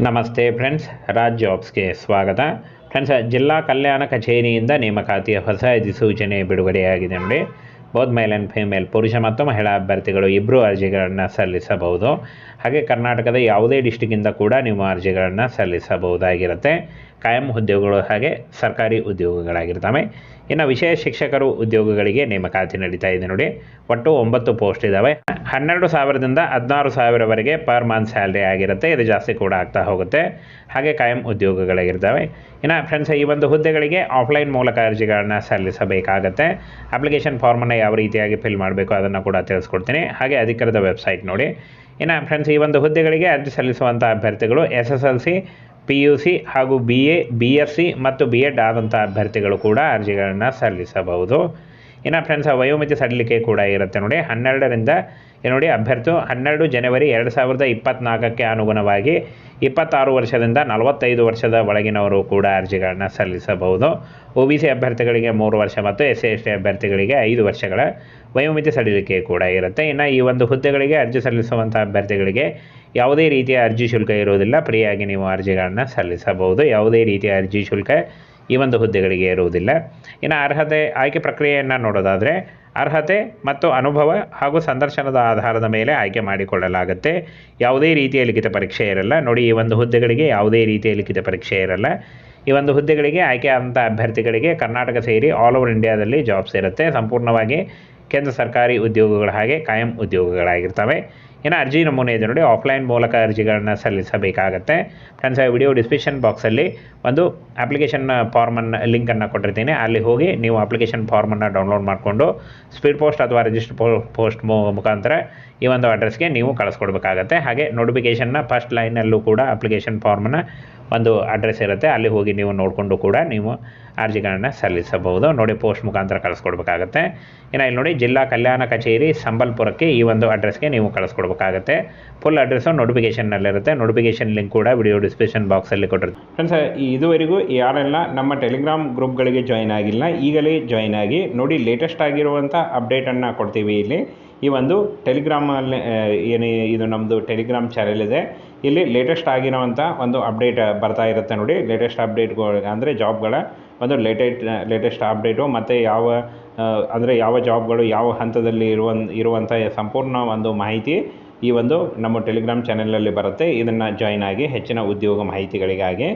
ನಮಸ್ತೆ ಫ್ರೆಂಡ್ಸ್, ರಾಜ್ ಜಾಬ್ಸ್ಗೆ ಸ್ವಾಗತ. ಫ್ರೆಂಡ್ಸ್, ಜಿಲ್ಲಾ ಕಲ್ಯಾಣ ಕಚೇರಿಯಿಂದ ನೇಮಕಾತಿಯ ಹೊಸ ಅಧಿಸೂಚನೆ ಬಿಡುಗಡೆಯಾಗಿದೆ ನೋಡಿ. ಬೋತ್ ಮೇಲ್ ಆ್ಯಂಡ್ ಫಿಮೇಲ್ ಪುರುಷ ಮತ್ತು ಮಹಿಳಾ ಅಭ್ಯರ್ಥಿಗಳು ಇಬ್ಬರು ಅರ್ಜಿಗಳನ್ನು ಸಲ್ಲಿಸಬಹುದು. ಹಾಗೆ ಕರ್ನಾಟಕದ ಯಾವುದೇ ಡಿಸ್ಟಿಕ್ಕಿಂದ ಕೂಡ ನೀವು ಅರ್ಜಿಗಳನ್ನು ಸಲ್ಲಿಸಬಹುದಾಗಿರುತ್ತೆ. ಕಾಯಂ ಉದ್ಯೋಗಗಳು ಹಾಗೆ ಸರ್ಕಾರಿ ಉದ್ಯೋಗಗಳಾಗಿರ್ತವೆ. ಇನ್ನು ವಿಶೇಷ ಶಿಕ್ಷಕರು ಉದ್ಯೋಗಗಳಿಗೆ ನೇಮಕಾತಿ ನಡೀತಾ ಇದೆ ನೋಡಿ. ಒಟ್ಟು ಒಂಬತ್ತು ಪೋಸ್ಟ್ ಇದ್ದಾವೆ ಹನ್ನೆರಡು ಸಾವಿರದಿಂದ ಹದಿನಾರು ಸಾವಿರವರೆಗೆ ಪರ್ ಮಂತ್ ಸ್ಯಾಲ್ರಿ ಆಗಿರುತ್ತೆ. ಇದು ಜಾಸ್ತಿ ಕೂಡ ಆಗ್ತಾ ಹೋಗುತ್ತೆ. ಹಾಗೆ ಕಾಯಂ ಉದ್ಯೋಗಗಳಾಗಿರ್ತವೆ. ಇನ್ನು ಫ್ರೆಂಡ್ಸ್ ಈ ಒಂದು ಹುದ್ದೆಗಳಿಗೆ ಆಫ್ಲೈನ್ ಮೂಲಕ ಅರ್ಜಿಗಳನ್ನು ಸಲ್ಲಿಸಬೇಕಾಗತ್ತೆ. ಅಪ್ಲಿಕೇಶನ್ ಫಾರ್ಮನ್ನು ಯಾವ ರೀತಿಯಾಗಿ ಫಿಲ್ ಮಾಡಬೇಕು ಅದನ್ನು ಕೂಡ ತಿಳಿಸ್ಕೊಡ್ತೀನಿ. ಹಾಗೆ ಅಧಿಕೃತ ವೆಬ್ಸೈಟ್ ನೋಡಿ. ಇನ್ನು ಫ್ರೆಂಡ್ಸ್ ಈ ಒಂದು ಹುದ್ದೆಗಳಿಗೆ ಅರ್ಜಿ ಸಲ್ಲಿಸುವಂಥ ಅಭ್ಯರ್ಥಿಗಳು S S L C P U C ಹಾಗೂ B A B S C ಮತ್ತು ಬಿ ಎಡ್ ಆದಂಥ ಅಭ್ಯರ್ಥಿಗಳು ಕೂಡ ಅರ್ಜಿಗಳನ್ನು ಸಲ್ಲಿಸಬಹುದು. ಇನ್ನು ಫ್ರೆಂಡ್ಸ್ ವಯೋಮಿತಿ ಸಡಿಲಿಕೆ ಕೂಡ ಇರುತ್ತೆ ನೋಡಿ. ಹನ್ನೆರಡರಿಂದ ನೋಡಿ ಅಭ್ಯರ್ಥಿ ಹನ್ನೆರಡು ಜನವರಿ ಎರಡು ಸಾವಿರದ ಇಪ್ಪತ್ತ್ನಾಲ್ಕಕ್ಕೆ ಅನುಗುಣವಾಗಿ ಇಪ್ಪತ್ತಾರು ವರ್ಷದಿಂದ ನಲವತ್ತೈದು ವರ್ಷದ ಒಳಗಿನವರು ಕೂಡ ಅರ್ಜಿಗಳನ್ನು ಸಲ್ಲಿಸಬಹುದು. ಒ ಬಿ ಸಿ ಅಭ್ಯರ್ಥಿಗಳಿಗೆ ಮೂರು ವರ್ಷ ಮತ್ತು ಎಸ್ ಸಿ ಎಸ್ ಟಿ ಅಭ್ಯರ್ಥಿಗಳಿಗೆ ಐದು ವರ್ಷಗಳ ವಯೋಮಿತಿ ಸಡಿಲಿಕೆ ಕೂಡ ಇರುತ್ತೆ. ಇನ್ನು ಈ ಒಂದು ಹುದ್ದೆಗಳಿಗೆ ಅರ್ಜಿ ಸಲ್ಲಿಸುವಂಥ ಅಭ್ಯರ್ಥಿಗಳಿಗೆ ಯಾವುದೇ ರೀತಿಯ ಅರ್ಜಿ ಶುಲ್ಕ ಇರುವುದಿಲ್ಲ. ಫ್ರೀಯಾಗಿ ನೀವು ಅರ್ಜಿಗಳನ್ನು ಸಲ್ಲಿಸಬಹುದು. ಯಾವುದೇ ರೀತಿಯ ಅರ್ಜಿ ಶುಲ್ಕ ಈ ಒಂದು ಹುದ್ದೆಗಳಿಗೆ ಇರುವುದಿಲ್ಲ. ಇನ್ನು ಅರ್ಹತೆ ಆಯ್ಕೆ ಪ್ರಕ್ರಿಯೆಯನ್ನು ನೋಡೋದಾದರೆ, ಅರ್ಹತೆ ಮತ್ತು ಅನುಭವ ಹಾಗೂ ಸಂದರ್ಶನದ ಆಧಾರದ ಮೇಲೆ ಆಯ್ಕೆ ಮಾಡಿಕೊಳ್ಳಲಾಗುತ್ತೆ. ಯಾವುದೇ ರೀತಿಯ ಲಿಖಿತ ಪರೀಕ್ಷೆ ಇರಲ್ಲ. ನೋಡಿ, ಈ ಒಂದು ಹುದ್ದೆಗಳಿಗೆ ಯಾವುದೇ ರೀತಿಯ ಲಿಖಿತ ಪರೀಕ್ಷೆ ಇರಲ್ಲ. ಈ ಒಂದು ಹುದ್ದೆಗಳಿಗೆ ಆಯ್ಕೆ ಆದಂಥ ಅಭ್ಯರ್ಥಿಗಳಿಗೆ ಕರ್ನಾಟಕ ಸೇರಿ ಆಲ್ ಓವರ್ ಇಂಡಿಯಾದಲ್ಲಿ ಜಾಬ್ಸ್ ಇರುತ್ತೆ. ಸಂಪೂರ್ಣವಾಗಿ ಕೇಂದ್ರ ಸರ್ಕಾರಿ ಉದ್ಯೋಗಗಳ ಹಾಗೆ ಕಾಯಂ ಉದ್ಯೋಗಗಳಾಗಿರ್ತವೆ. ಇನ್ನು ಅರ್ಜಿ ನಮೂನೆ ಇದೆ ನೋಡಿ ಆಫ್ಲೈನ್ ಮೂಲಕ ಅರ್ಜಿಗಳನ್ನು ಸಲ್ಲಿಸಬೇಕಾಗತ್ತೆ. ಫ್ರೆಂಡ್ಸ್ ಆ ವಿಡಿಯೋ ಡಿಸ್ಕ್ರಿಪ್ಷನ್ ಬಾಕ್ಸಲ್ಲಿ ಒಂದು ಅಪ್ಲಿಕೇಶನ್ ಫಾರ್ಮನ್ನು ಲಿಂಕನ್ನು ಕೊಟ್ಟಿರ್ತೀನಿ. ಅಲ್ಲಿ ಹೋಗಿ ನೀವು ಅಪ್ಲಿಕೇಶನ್ ಫಾರ್ಮನ್ನು ಡೌನ್ಲೋಡ್ ಮಾಡಿಕೊಂಡು ಸ್ಪೀಡ್ ಪೋಸ್ಟ್ ಅಥವಾ ರಿಜಿಸ್ಟರ್ ಪೋಸ್ಟ್ ಮುಖಾಂತರ ಈ ಒಂದು ಅಡ್ರೆಸ್ಗೆ ನೀವು ಕಳಿಸ್ಕೊಡ್ಬೇಕಾಗತ್ತೆ. ಹಾಗೆ ನೋಟಿಫಿಕೇಷನ್ನ ಫಸ್ಟ್ ಲೈನಲ್ಲೂ ಕೂಡ ಅಪ್ಲಿಕೇಶನ್ ಫಾರ್ಮನ್ನು ಒಂದು ಅಡ್ರೆಸ್ ಇರುತ್ತೆ. ಅಲ್ಲಿ ಹೋಗಿ ನೀವು ನೋಡಿಕೊಂಡು ಕೂಡ ನೀವು ಅರ್ಜಿಗಳನ್ನು ಸಲ್ಲಿಸಬಹುದು. ನೋಡಿ ಪೋಸ್ಟ್ ಮುಖಾಂತರ ಕಳಿಸ್ಕೊಡ್ಬೇಕಾಗತ್ತೆ. ಇನ್ನು ಇಲ್ಲಿ ನೋಡಿ, ಜಿಲ್ಲಾ ಕಲ್ಯಾಣ ಕಚೇರಿ ಸಂಬಲ್ಪುರಕ್ಕೆ ಈ ಒಂದು ಅಡ್ರೆಸ್ಗೆ ನೀವು ಕಳಿಸ್ಕೊಡ್ಬೇಕಾಗತ್ತೆ ಫುಲ್ ಅಡ್ರೆಸ್ಸು ನೋಟಿಫಿಕೇಷನ್ನಲ್ಲಿರುತ್ತೆ ನೋಟಿಫಿಕೇಷನ್ ಲಿಂಕ್ ಕೂಡ ವಿಡಿಯೋ ಡಿಸ್ಕ್ರಿಪ್ಷನ್ ಬಾಕ್ಸಲ್ಲಿ ಕೊಟ್ಟಿರ್ತೀವಿ ಫ್ರೆಂಡ್ಸ್ ಇದುವರೆಗೂ ಯಾರೆಲ್ಲ ನಮ್ಮ ಟೆಲಿಗ್ರಾಮ್ ಗ್ರೂಪ್ಗಳಿಗೆ ಜಾಯ್ನ್ ಆಗಿಲ್ಲ, ಈಗಲೇ ಜಾಯ್ನ್ ಆಗಿ ನೋಡಿ ಲೇಟೆಸ್ಟ್ ಆಗಿರುವಂಥ ಅಪ್ಡೇಟನ್ನು ಕೊಡ್ತೀವಿ ಇಲ್ಲಿ. ಈ ಒಂದು ಟೆಲಿಗ್ರಾಮಲ್ಲಿ ಏನು ಇದು ನಮ್ಮದು ಟೆಲಿಗ್ರಾಮ್ ಚಾನೆಲ್ ಇದೆ. ಇಲ್ಲಿ ಲೇಟೆಸ್ಟ್ ಆಗಿರೋವಂಥ ಒಂದು ಅಪ್ಡೇಟ್ ಬರ್ತಾ ಇರುತ್ತೆ ನೋಡಿ. ಲೇಟೆಸ್ಟ್ ಅಪ್ಡೇಟ್ಗಳು ಅಂದರೆ ಜಾಬ್ಗಳ ಒಂದು ಲೇಟೆಸ್ಟ್ ಲೇಟೆಸ್ಟ್ ಅಪ್ಡೇಟು ಮತ್ತು ಯಾವ ಅಂದರೆ ಯಾವ ಜಾಬ್ಗಳು ಯಾವ ಹಂತದಲ್ಲಿ ಇರುವ ಇರುವಂಥ ಸಂಪೂರ್ಣ ಒಂದು ಮಾಹಿತಿ ಈ ಒಂದು ನಮ್ಮ ಟೆಲಿಗ್ರಾಮ್ ಚಾನೆಲಲ್ಲಿ ಬರುತ್ತೆ. ಇದನ್ನು ಜಾಯ್ನ್ ಆಗಿ ಹೆಚ್ಚಿನ ಉದ್ಯೋಗ ಮಾಹಿತಿಗಳಿಗಾಗಿ.